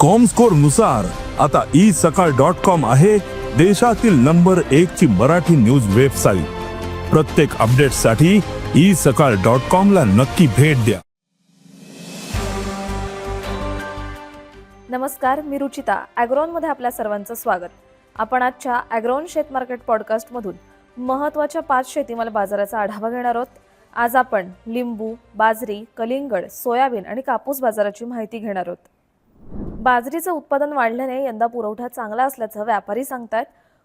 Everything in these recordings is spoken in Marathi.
कॉमस्कोरनुसार आता ई सकाळ डॉट कॉम आहे देशातील नंबर एक ची मराठी न्यूज वेबसाईट प्रत्येक अपडेटसाठी ई सकाळ डॉट कॉम ला नक्की भेट द्या. नमस्कार मी रुचिता ॲग्रोनमध्ये आपल्या सर्वांचं स्वागत. आपण आजच्या अॅग्रॉन शेत मार्केट पॉडकास्टमधून महत्त्वाच्या पाच शेतीमाल बाजाराचा आढावा घेणार आहोत. आज आपण लिंबू बाजरी कलिंगड सोयाबीन आणि कापूस बाजाराची माहिती घेणार आहोत. बाजरीचं उत्पादन वाढल्याने यंदा पुरवठा चांगला असल्याचं व्यापारी सांगतायत.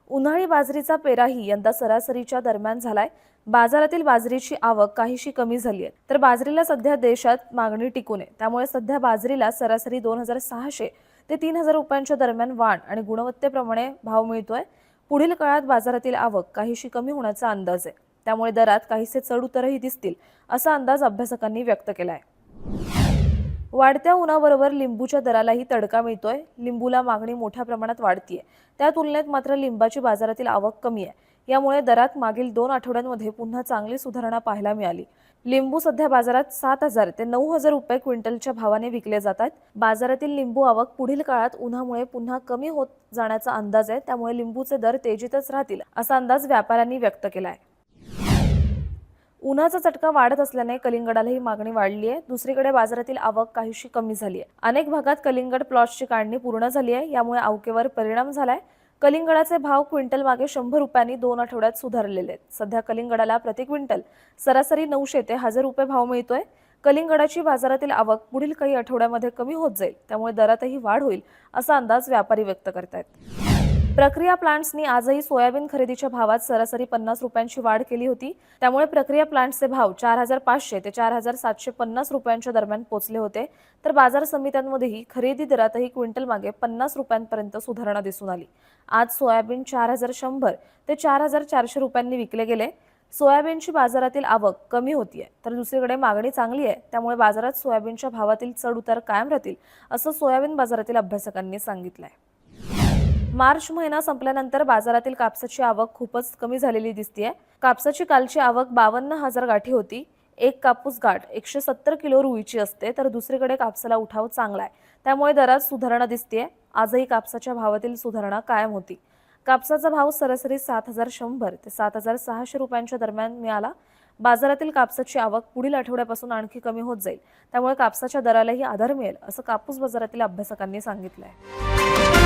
उन्हाळी बाजरीचा पेराही यंदा सरासरीच्या दरम्यान झालाय. बाजारातील बाजरीची आवक काहीशी कमी झाली आहे तर बाजरीला सध्या देशात मागणी टिकून आहे. त्यामुळे सध्या बाजरीला सरासरी दोन हजार सहाशे ते तीन हजार रुपयांच्या दरम्यान वाढ आणि गुणवत्तेप्रमाणे भाव मिळतोय. पुढील काळात बाजारातील आवक काहीशी कमी होण्याचा अंदाज आहे. त्यामुळे दरात काहीसे चढ उतरही दिसतील असा अंदाज अभ्यासकांनी व्यक्त केला आहे वाढत्या उन्हाबरोबर लिंबूच्या दरालाही तडका मिळतोय. लिंबूला मागणी मोठ्या प्रमाणात वाढतीये. त्या तुलनेत मात्र लिंबाची बाजारातील आवक कमी आहे. यामुळे दरात मागील दोन आठवड्यांमध्ये पुन्हा चांगली सुधारणा पाहायला मिळाली. लिंबू सध्या बाजारात सात हजार ते नऊ हजार रुपये क्विंटलच्या भावाने विकले जातात. बाजारातील लिंबू आवक पुढील काळात उन्हामुळे पुन्हा कमी होत जाण्याचा अंदाज आहे. त्यामुळे लिंबूचे दर तेजीतच राहतील असा अंदाज व्यापाऱ्यांनी व्यक्त केला आहे उन्हाचा चटका वाढत असल्याने कलिंगडाला ही मागणी वाढली आहे. दुसरीकडे बाजारातील आवक काहीशी कमी झाली आहे. अनेक भागात कलिंगड प्लॉटची काढणी पूर्ण झाली आहे. यामुळे आवकेवर परिणाम झालाय. कलिंगडाचे भाव क्विंटल मागे शंभर रुपयांनी दोन आठवड्यात सुधारलेले आहेत. सध्या कलिंगडाला प्रति क्विंटल सरासरी नऊशे ते हजार रुपये भाव मिळतोय. कलिंगडाची बाजारातील आवक पुढील काही आठवड्यामध्ये कमी होत जाईल. त्यामुळे दरातही वाढ होईल असा अंदाज व्यापारी व्यक्त करतायत. प्रक्रिया प्लांट्सनी आजही सोयाबीन खरेदीच्या भावात सरासरी पन्नास रुपयांची वाढ केली होती. त्यामुळे प्रक्रिया प्लांट्सचे भाव चार हजार पाचशे ते चार हजार सातशे पन्नास रुपयांच्या दरम्यान पोहोचले होते. तर बाजार समित्यांमध्येही खरेदी दरातही क्विंटल मागे पन्नास रुपयांपर्यंत सुधारणा दिसून आली. आज सोयाबीन चार हजार शंभर ते चार हजार चारशे रुपयांनी विकले गेले. सोयाबीनची बाजारातील आवक कमी होतीये तर दुसरीकडे मागणी चांगली आहे. त्यामुळे बाजारात सोयाबीनच्या भावातील चढ उतार कायम राहतील असं सोयाबीन बाजारातील अभ्यासकांनी सांगितलं आहे मार्च महिना संपल्यानंतर बाजारातील कापसाची आवक खूपच कमी झालेली दिसतीये. कापसाची कालची आवक बावन्न हजार गाठी होती. एक कापूस गाठ एकशे सत्तर किलो रुईची असते तर दुसरीकडे कापसाला उठाव चांगला आहे त्यामुळे दरात सुधारणा दिसतीये. आजही कापसाच्या भावातील सुधारणा कायम होती. कापसाचा भाव सरासरी सात हजार शंभर ते सात हजार सहाशे रुपयांच्या दरम्यान मिळाला. बाजारातील कापसाची आवक पुढील आठवड्यापासून आणखी कमी होत जाईल. त्यामुळे कापसाच्या दरालाही आधार मिळेल असं कापूस बाजारातील अभ्यासकांनी सांगितलं आहे